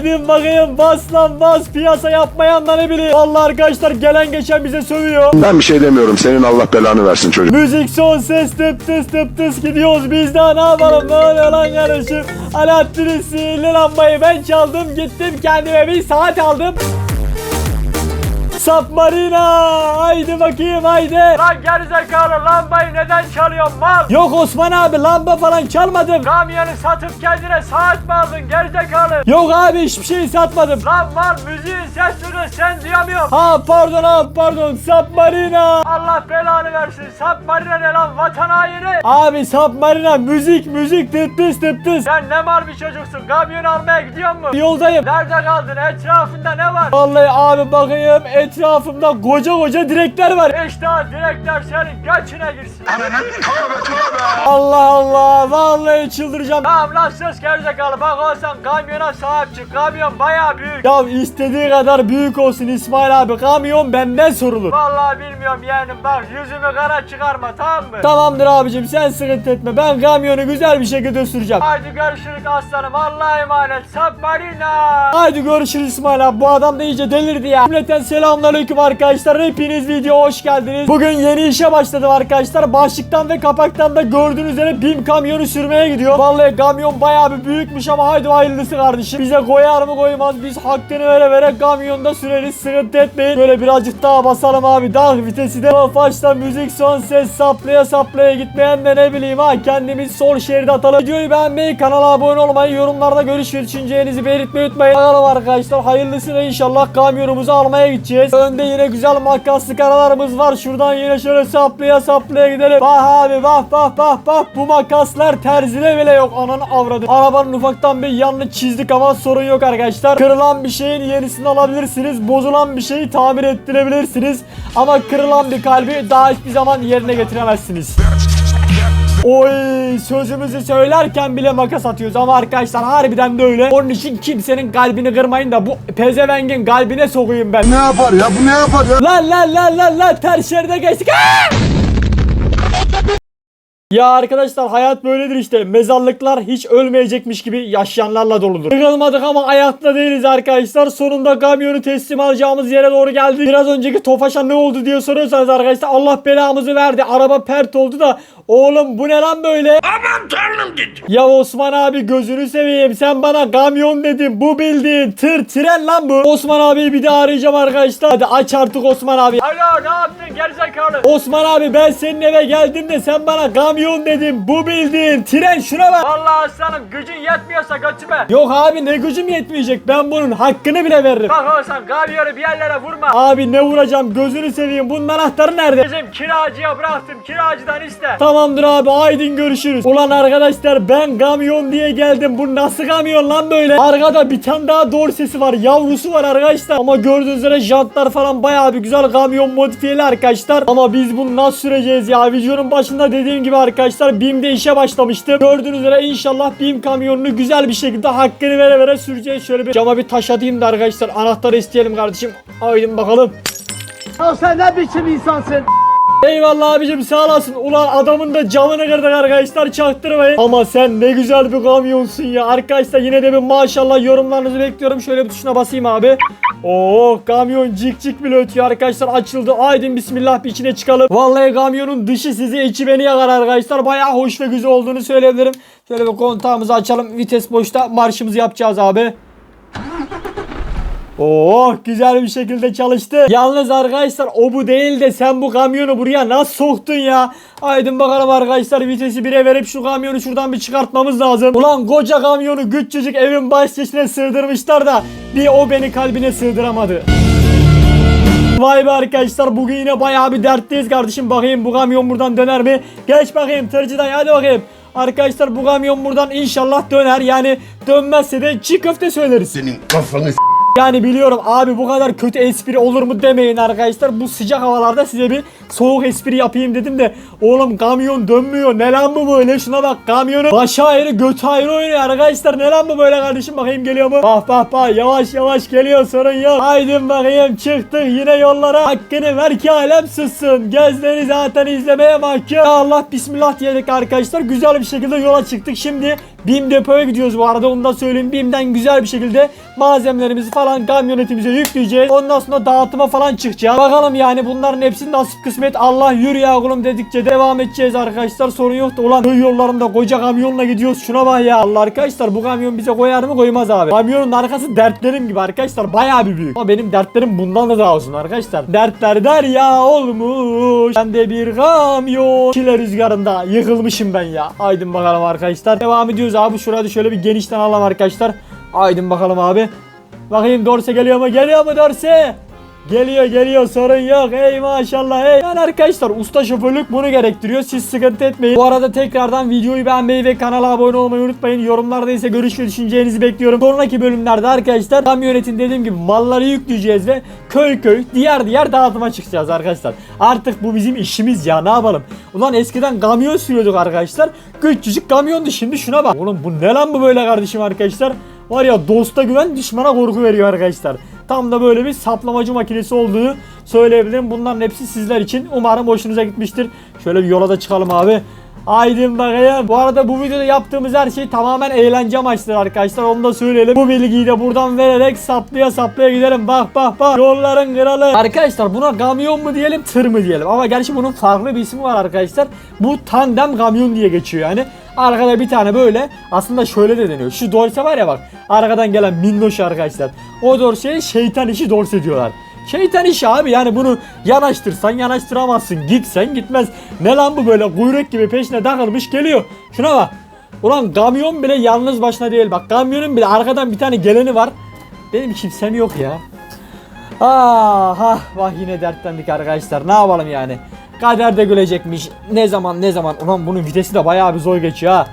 Haydi bakayım bas lan bas piyasa yapmayan da ne bileyim. Vallahi arkadaşlar gelen geçen bize sövüyor. Ben bir şey demiyorum. Senin Allah belanı versin çocuk. Müzik son ses tıp tıs tıp tıs gidiyoruz biz daha ne yapalım ne oluyor lan kardeşim Alaaddin'in sihirli lambayı ben çaldım gittim kendime bir saat aldım Submarina! Haydi bakayım haydi! Lan gerizekalı lambayı neden çalıyorsun mal? Yok Osman abi lamba falan çalmadım. Kamyonu satıp kendine saat mi aldın gerizekalı? Yok abi hiçbir şey satmadım. Lan mal müziğin sesini sen duyamıyorum Ha pardon abi pardon. Submarina! Allah belanı versin. Submarina ne lan vatan haini? Abi Submarina müzik müzik tıp tıs tıp tıs. Sen ne mal bir çocuksun kamyon almaya gidiyor mu Yoldayım. Nerede kaldın etrafında ne var? Vallahi abi bakayım etrafımda koca koca direkler var İşte direkler senin göçüne girsin Allah Allah vallahi çıldıracağım. Tamam lan sus gerizekalı bak olsan kamyona sahip çık kamyon baya büyük. Ya istediği kadar büyük olsun İsmail abi kamyon benden sorulur. Vallahi bilmiyorum yeğenim bak yüzümü kara çıkarma tamam mı? Tamamdır abicim sen sıkıntı etme ben kamyonu güzel bir şekilde süreceğim. Haydi görüşürüz aslanım Allah'a emanet Submarina. Haydi görüşürüz İsmail abi bu adam da iyice delirdi ya. Cümleten selamünaleyküm arkadaşlar hepiniz video hoş geldiniz. Bugün yeni işe başladım arkadaşlar başlıktan ve kapaktan da gördüğünüz üzere BİM kamyonu sürmeye gidiyor. Vallahi kamyon bayağı bir büyükmüş ama haydi hayırlısı kardeşim. Bize koyar mı koymaz biz hakkını vere vere kamyonda süreriz sıkıntı etmeyin. Böyle birazcık daha basalım abi daha vitesi de başta müzik son ses saplaya saplaya gitmeyen de ne bileyim ha kendimiz sol şeride atalım. Videoyu beğenmeyi kanala abone olmayı yorumlarda görüş ve düşüncelerinizi belirtmeyi unutmayın. Bakalım arkadaşlar hayırlısıyla inşallah kamyonumuzu almaya gideceğiz. Önde yine güzel makaslı karalarımız var. Şuradan yine şöyle saplaya saplaya gidelim. Bak abi bak bak bak bak bu makaslar terzide bile yok ananı avradı. Arabanın ufaktan bir yanını çizdik ama sorun yok arkadaşlar. Kırılan bir şeyin yenisini alabilirsiniz. Bozulan bir şeyi tamir ettirebilirsiniz. Ama kırılan bir kalbi daha hiçbir zaman yerine getiremezsiniz. Oy sözümüzü söylerken bile makas atıyoruz ama arkadaşlar harbiden de öyle. Onun için kimsenin kalbini kırmayın da bu pezevengin kalbine sokayım ben. Ne yapar ya? Bu ne yapar ya? Lan lan lan lan lan ters şeride geçtik. Aa! Ya arkadaşlar hayat böyledir işte. Mezarlıklar hiç ölmeyecekmiş gibi yaşayanlarla doludur. Yıkılmadık ama ayakta değiliz arkadaşlar. Sonunda kamyonu teslim alacağımız yere doğru geldik. Biraz önceki Tofaş'a ne oldu diye soruyorsanız arkadaşlar Allah belamızı verdi. Araba pert oldu da oğlum bu ne lan böyle? Aman tanrım dedi. Ya Osman abi gözünü seveyim sen bana kamyon dedin. Bu bildiğin tır tren lan bu. Osman abiyi bir daha arayacağım arkadaşlar. Hadi aç artık Osman abi. Alo ne yaptın gerizekalı? Osman abi ben senin eve geldiğimde sen bana kamyon dedin. Bu bildiğin tren şuna bak. Vallahi aslanım gücün yetmiyorsa götüme. Yok abi ne gücüm yetmeyecek. Ben bunun hakkını bile veririm. Bak olsan kamyonu bir yerlere vurma. Abi ne vuracağım gözünü seveyim. Bunun anahtarı nerede? Bizim kiracıya bıraktım. Kiracıdan iste. Tamamdır abi aydın görüşürüz. Ulan arkadaşlar ben kamyon diye geldim. Bu nasıl kamyon lan böyle? Arkada bir tane daha doğru sesi var. Yavrusu var arkadaşlar. Ama gördüğünüz üzere jantlar falan bayağı bir güzel kamyon modifiyeli arkadaşlar. Ama biz bunu nasıl süreceğiz ya? Videonun başında dediğim gibi arkadaşlar BİM'de işe başlamıştım. Gördüğünüz üzere inşallah BİM kamyonunu güzel bir şekilde hakkını vere vere süreceğiz. Şöyle bir cama bir taş atayım da arkadaşlar. Anahtarı isteyelim kardeşim. Aydın bakalım. Ya sen ne biçim insansın? Eyvallah abicim sağ olasın. Ulan adamın da camını kırdık arkadaşlar çaktırmayın. Ama sen ne güzel bir kamyonsun ya. Arkadaşlar yine de bir maşallah yorumlarınızı bekliyorum. Şöyle bir tuşuna basayım abi. Oo kamyon cik cik bile ötüyor arkadaşlar açıldı. Aydın bismillah bir içine çıkalım. Vallahi kamyonun dışı sizi içi beni yakar arkadaşlar. Bayağı hoş ve güzel olduğunu söyleyebilirim. Şöyle bir kontağımızı açalım. Vites boşta marşımızı yapacağız abi. Oh güzel bir şekilde çalıştı. Yalnız arkadaşlar o bu değil de sen bu kamyonu buraya nasıl soktun ya? Aydın bakalım arkadaşlar vitesi bire verip şu kamyonu şuradan bir çıkartmamız lazım. Ulan koca kamyonu küçücük evin bahçesine sığdırmışlar da bir o beni kalbine sığdıramadı. Vay be arkadaşlar bugün yine bayağı bir dertteyiz kardeşim. Bakayım bu kamyon buradan döner mi? Geç bakayım tırcıdan hadi bakayım. Arkadaşlar bu kamyon buradan inşallah döner. Yani dönmezse de çiğ köfte söyleriz. Senin kafanı Yani biliyorum abi bu kadar kötü espri olur mu demeyin arkadaşlar. Bu sıcak havalarda size bir soğuk espri yapayım dedim de oğlum kamyon dönmüyor. Ne lan bu böyle? Şuna bak kamyonu başı ayrı götü ayrı oynuyor arkadaşlar. Ne lan bu böyle kardeşim bakayım geliyor mu? Bak bak bak yavaş yavaş geliyor sorun yok. Haydi bakayım çıktık yine yollara. Hakkını ver ki alem sussun. Gözleri zaten izlemeye mahkum. Ya Allah bismillah diyerek arkadaşlar güzel bir şekilde yola çıktık. Şimdi BİM depoya gidiyoruz bu arada onu da söyleyeyim. BİM'den güzel bir şekilde malzemelerimizi falan kamyonetimize yükleyeceğiz. Ondan sonra dağıtıma falan çıkacağız. Bakalım yani bunların hepsi nasip kısmet. Allah yürü ya oğlum dedikçe devam edeceğiz arkadaşlar. Sorun yok da ulan yollarında koca kamyonla gidiyoruz. Şuna bak ya. Allah arkadaşlar bu kamyon bize koyar mı koymaz abi. Kamyonun arkası dertlerim gibi arkadaşlar. Bayağı bir büyük. Ama benim dertlerim bundan da daha uzun arkadaşlar. Dertler derya olmuş. Ben de bir kamyon. Çile rüzgarında yıkılmışım ben ya. Haydin bakalım arkadaşlar. Devam ediyoruz abi. Şurada şöyle bir genişten alalım arkadaşlar. Haydin bakalım abi. Bakayım Dorse geliyor mu? Geliyor mu Dorse? Geliyor geliyor sorun yok ey maşallah ey. Yani arkadaşlar usta şoförlük bunu gerektiriyor siz sıkıntı etmeyin. Bu arada tekrardan videoyu beğenmeyi ve kanala abone olmayı unutmayın. Yorumlarda ise görüş ve düşüncelerinizi bekliyorum. Sonraki bölümlerde arkadaşlar kamyonetin dediğim gibi malları yükleyeceğiz ve köy köy diğer diğer dağıtıma çıkacağız arkadaşlar. Artık bu bizim işimiz ya ne yapalım. Ulan eskiden kamyon sürüyorduk arkadaşlar. Küçücük kamyondu şimdi şuna bak. Oğlum bu ne lan bu böyle kardeşim arkadaşlar. Var ya dosta güven düşmana korku veriyor arkadaşlar. Tam da böyle bir saplamacı makinesi olduğunu söyleyebilirim. Bunların hepsi sizler için. Umarım hoşunuza gitmiştir. Şöyle bir yola da çıkalım abi. Aydın bakayım. Bu arada bu videoda yaptığımız her şey tamamen eğlence amaçlı arkadaşlar. Onu da söyleyelim. Bu bilgiyi de buradan vererek saplaya saplaya gidelim. Bak bak bak. Yolların kralı. Arkadaşlar buna kamyon mu diyelim tır mı diyelim. Ama gerçi bunun farklı bir ismi var arkadaşlar. Bu tandem kamyon diye geçiyor yani. Arkada bir tane böyle aslında şöyle de deniyor. Şu dorse var ya bak. Arkadan gelen minnoş arkadaşlar. O dorseye şeytan işi dorse diyorlar. Şeytan işi abi yani bunu yanaştırsan yanaştıramazsın. Gitsen gitmez. Ne lan bu böyle kuyruk gibi peşine takılmış geliyor. Şuna bak. Ulan kamyon bile yalnız başına değil bak. Kamyonun bile arkadan bir tane geleni var. Benim kimsem yok ya. Ah ah bak yine dertlendik arkadaşlar. Ne yapalım yani? Kader de gülecekmiş. Ne zaman ne zaman. Ulan bunun vitesi de bayağı bir zor geçiyor ha.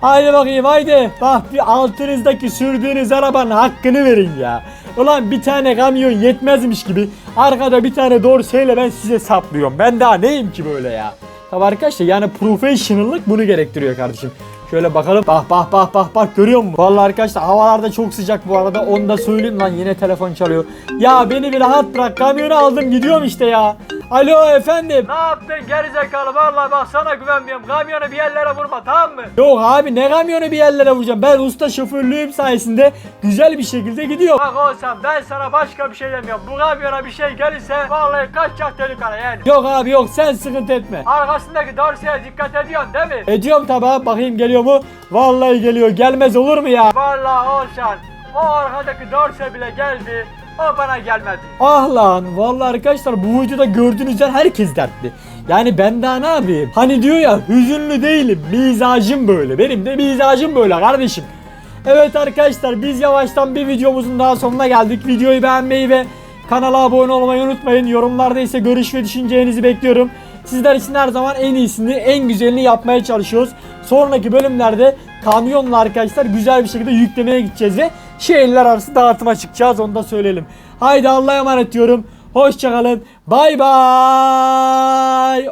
Haydi bakayım haydi. Bak bir altınızdaki sürdüğünüz arabanın hakkını verin ya. Ulan bir tane kamyon yetmezmiş gibi arkada bir tane dorseyle ben size saplıyorum. Ben daha neyim ki böyle ya? Tabi arkadaşlar yani professionallık bunu gerektiriyor kardeşim. Şöyle bakalım. Bak bak bak bak bak görüyor musun? Vallahi arkadaşlar havalarda çok sıcak bu arada. Onu da söyleyeyim lan yine telefon çalıyor. Ya beni bir rahat bırak. Kamyonu aldım gidiyorum işte ya. Alo efendim. Ne yaptın gerizekalı? Vallahi bak sana güvenmiyorum. Kamyonu bir yerlere vurma tamam mı? Yok abi ne kamyonu bir yerlere vuracağım. Ben usta şoförlüğüm sayesinde güzel bir şekilde gidiyorum. Bak olsam ben sana başka bir şey demiyorum. Bu kamyona bir şey gelirse vallahi kaçacak delikanlı yani. Yok abi yok sen sıkıntı etme. Arkasındaki dorseye dikkat ediyorsun değil mi? Ediyorum tabi abi bakayım geliyor mu? Vallahi geliyor gelmez olur mu ya? Vallahi olsan o arkadaki dorse bile geldi. O bana gelmedi. Ah lan vallahi arkadaşlar bu videoda gördüğünüz herkes dertli. Yani ben daha ne yapayım? Hani diyor ya hüzünlü değilim mizacım böyle. Benim de mizacım böyle kardeşim. Evet arkadaşlar biz yavaştan bir videomuzun daha sonuna geldik. Videoyu beğenmeyi ve kanala abone olmayı unutmayın. Yorumlarda ise görüş ve düşüncelerinizi bekliyorum. Sizler için her zaman en iyisini, en güzelini yapmaya çalışıyoruz. Sonraki bölümlerde kamyonla arkadaşlar güzel bir şekilde yüklemeye gideceğiz ve şehirler arası dağıtıma çıkacağız onu da söyleyelim. Haydi Allah'a emanet diyorum. Hoşçakalın. Bay bay.